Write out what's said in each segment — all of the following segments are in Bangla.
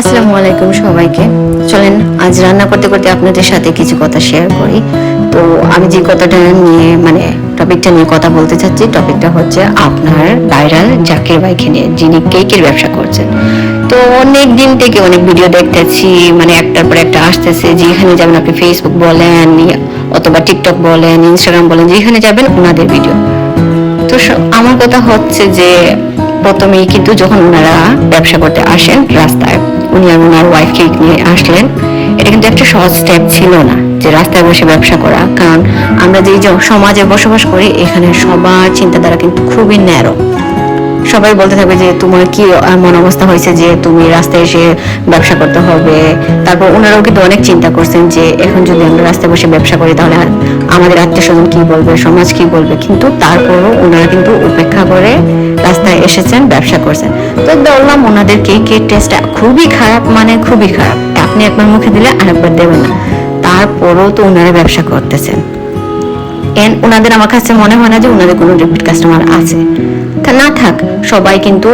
আসসালামু আলাইকুম সবাইকে। চলেন, আজ রান্না করতে করতে আপনাদের সাথে কিছু কথা শেয়ার করি। তো আমি যে কথাটা নিয়ে মানে টপিকটা নিয়ে কথা বলতে চাচ্ছি টপিকটা হচ্ছে আপনার ভাইরাল জাকির ভাইকে নিয়ে, যিনি কেকের ব্যবসা করছেন। তো অনেক দিন থেকে অনেক ভিডিও দেখতেছি মানে একটার পর একটা আসতেছে যেখানে যাবেন আপনি ফেসবুক বলেন, অথবা টিকটক বলেন ইনস্টাগ্রাম বলেন, যেখানে যাবেন ওনাদের ভিডিও তো আমার কথা হচ্ছে যে, প্রথমেই কিন্তু যখন ওনারা ব্যবসা করতে আসেন রাস্তায় উনি আর ওনার ওয়াইফকে নিয়ে আসলেন। এটা কিন্তু একটা সহজ স্টেপ ছিল না যে রাস্তায় বসে ব্যবসা করা। কারণ আমরা যেই সমাজে বসবাস করি, এখানে সবার চিন্তাধারা কিন্তু খুবই ন্যারো সবাই বলতে থাকবে যে তোমার কি এমন অবস্থা হয়েছে যে তুমি রাস্তায় এসে ব্যবসা করতে হবে? তারপর ওনারাও কিন্তু অনেক চিন্তা করছেন যে এখন যদি আমরা রাস্তায় বসে ব্যবসা করি তাহলে আমাদের আত্মীয় স্বজন কি বলবে, সমাজ কি বলবে? কিন্তু তারপরও ওনারা কিন্তু উপেক্ষা করে রাস্তায় এসেছেন, ব্যবসা করছেন। তো বললাম ওনাদের কেকের টেস্টটা খুবই খারাপ মানে খুবই খারাপ। আপনি একবার মুখে দিলে আরেকবার দেবেন না। তারপরও তো ওনারা ব্যবসা করতেছেন। এন ওনাদের আমার কাছে মনে হয় না যে ওনাদের কোনো রিপিট কাস্টমার আছে। না থাক, সবাই কিন্তু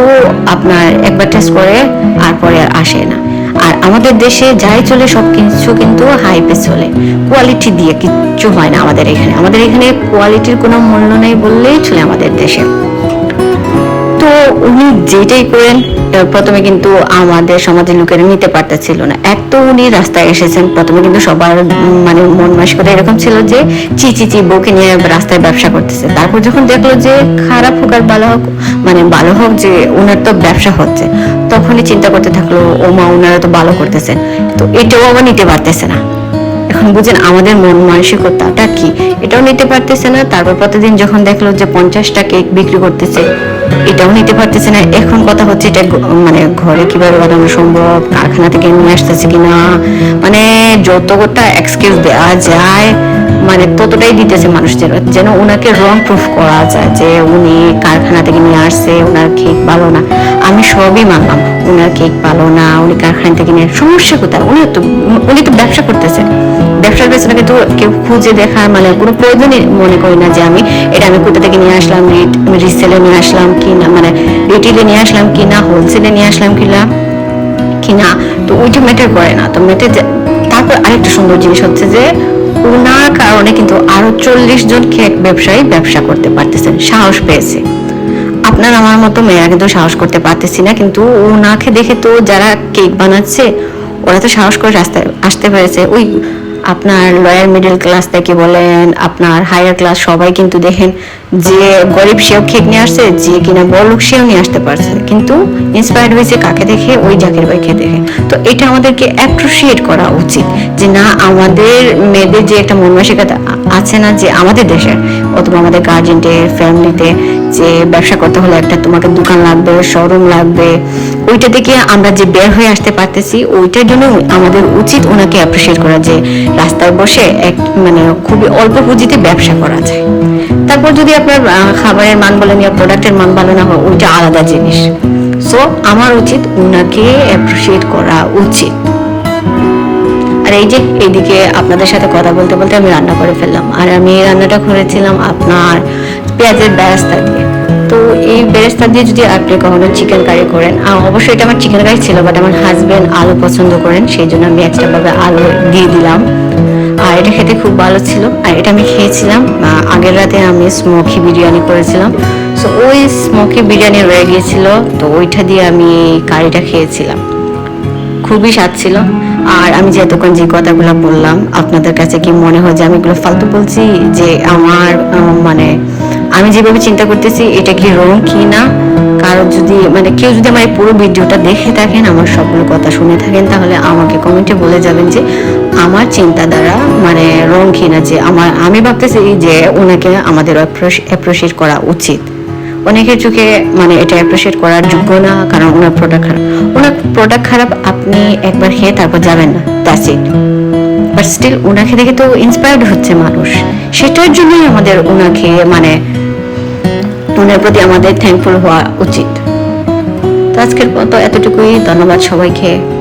আপনার একবার টেস্ট করে আর পরে আর আসে না। আর আমাদের দেশে যাই চলে সব কিছু কিন্তু হাইপে চলে। কোয়ালিটি দিয়ে কিচ্ছু হয় না আমাদের এখানে। আমাদের এখানে কোয়ালিটির কোনো মূল্য নেই বললেই চলে আমাদের দেশে। তো উনি যেটাই করেন প্রথমে কিন্তু আমাদের সমাজের লোকেরা নিতে পারতেছিল না। এক তো উনি রাস্তায় এসেছেন, প্রথমে কিন্তু সবার মানে মন এরকম ছিল যে চি চি চি, বউকে নিয়ে রাস্তায় ব্যবসা করতেছে। তারপর যখন দেখল যে খারাপ হোক আর ভালো হোক মানে ভালো হোক যে ওনার তো ব্যবসা হচ্ছে, তখনই চিন্তা করতে থাকল, ও মা ওনারা তো ভালো করতেছেন তো এটাও আবার নিতে পারতেছে না। এখন বুঝেন আমাদের মন মানসিকতাটা কি? এটাও নিতে পারতেছে না। তারপর প্রতিদিন যখন দেখল যে পঞ্চাশটা কেক বিক্রি করতেছে এটাও নিতে পারতেছে না। এখন কথা হচ্ছে এটা মানে ঘরে কীভাবে বানানো সম্ভব কারখানা থেকে নিয়ে আসতেছে কিনা? মানে যত যতটা এক্সকিউজ দেওয়া যায় মানে ততটাই দিতেছে মানুষদের, যেন ওনাকে রং প্রুফ করা যায় যে উনি কারখানা থেকে নিয়ে আসছে ওনার কেক ভালো না। আমি সবই মানলাম ওনার কেক ভালো না, উনি কারখানা থেকে নিয়ে সমস্যা কোথায়? উনি তো উনি তো ব্যবসা করতেছে। ব্যবসার পেছনে কিন্তু কেউ খুঁজে দেখার মানে কোনো প্রয়োজনই মনে করি না যে আমি এটা আমি কোথা থেকে নিয়ে আসলাম রিসেলে নিয়ে আসলাম কি না মানে রিটেলে নিয়ে আসলাম কি না হোলসেলে নিয়ে আসলাম কি না কি না তো ওইটা ম্যাটার করে না। তো ম্যাটার তারপর আরেকটা সুন্দর জিনিস হচ্ছে যে ওনার কারণে কিন্তু আরও চল্লিশ জন কেক ব্যবসায়ী ব্যবসা করতে পারতেছেন। সাহস পেয়েছে। আপনার আমার মতো মেয়েরা কিন্তু সাহস করতে পারতেছি না, কিন্তু ওনাকে দেখে তো যারা কেক বানাচ্ছে, ওরা তো সাহস করে রাস্তায় আসতে পেরেছে। ওই আপনার লয়ার মিডল ক্লাস থেকে বলেন, আপনার হায়ার ক্লাস সবাই কিন্তু দেখেন যে গরিব সেও কেক নিয়ে আসছে, যে কিনা বড়লোক সেও নিয়ে আসতে পারছে। কিন্তু ইন্সপায়ার্ড হয়েছে কাকে দেখে? ওই জাকের ভাইকে দেখে। তো এটা আমাদেরকে অ্যাপ্রিসিয়েট করা উচিত যে না, আমাদের মেয়েদের যে একটা মন আছে না, যে আমাদের দেশের অথবা আমাদের গার্জেনদের ফ্যামিলিতে যে ব্যবসা করতে হলে একটা তোমাকে দোকান লাগবে শোরুম লাগবে, ওইটা থেকে আমরা যে বের হয়ে আসতে পারতেছি, ওইটার জন্য আমাদের উচিত ওনাকে অ্যাপ্রিসিয়েট করা যে রাস্তায় বসে এক মানে খুবই অল্প পুঁজিতে ব্যবসা করা যায়। তারপর যদি আপনার খাবারের মান বলেন ইয়া প্রোডাক্টের মান ভালো না হয় ওইটা আলাদা জিনিস। সো আমার উচিত ওনাকে অ্যাপ্রিসিয়েট করা উচিত। আর এই যে এইদিকে আপনাদের সাথে কথা বলতে বলতে আমি রান্না করে ফেললাম। আর আমি রান্নাটা করেছিলাম আপনার পেঁয়াজের বেরেস্তা দিয়ে। তো এই বেরেস্তা দিয়ে যদি আপনি কখনো চিকেন কারি করেন অবশ্যই এটা আমার চিকেন কারি ছিল বাট আমার হাজবেন্ড আলু পছন্দ করেন, সেই জন্য আমি এক্সট্রা ভাবে আলু দিয়ে দিলাম। আর এটা খেতে খুব ভালো ছিল। আর এটা আমি খেয়েছিলাম আগের রাতে আমি স্মোকি বিরিয়ানি করেছিলাম। সো ওই স্মোকি বিরিয়ানি রয়ে গিয়েছিল, তো ওইটা দিয়ে আমি কারিটা খেয়েছিলাম। খুবই স্বাদ ছিল। আর আমি যে এতক্ষণ যে কথাগুলো বললাম, আপনাদের কাছে কি মনে হয় যে আমি এগুলো ফালতু বলছি? যে আমার মানে আমি যেভাবে চিন্তা করতেছি, এটা কি রং কি না কারও যদি মানে কেউ যদি আমার এই পুরো ভিডিওটা দেখে থাকেন, আমার সবগুলো কথা শুনে থাকেন, তাহলে আমাকে কমেন্টে বলে যাবেন যে, আমার চিন্তাধারা মানে রং কি না যে আমার, আমি ভাবতেছি যে ওনাকে আমাদের অ্যাপ্রিসিয়েট করা উচিত। অনেকের চোখে মানে এটা অ্যাপ্রিসিয়েট করার যোগ্য না, কারণ ওনার প্রোডাক্ট খারাপ। ওনার প্রোডাক্ট খারাপ, আপনি একবার খেয়ে তারপর যাবেন না দ্যাটস ইট বাট স্টিল ওনাকে দেখে তো ইন্সপায়ার্ড হচ্ছে মানুষ। সেটার জন্যই আমাদের ওনাকে মানে ওনার প্রতি আমাদের থ্যাঙ্কফুল হওয়া উচিত। তো আজকের মতো এতটুকুই। ধন্যবাদ সবাইকে।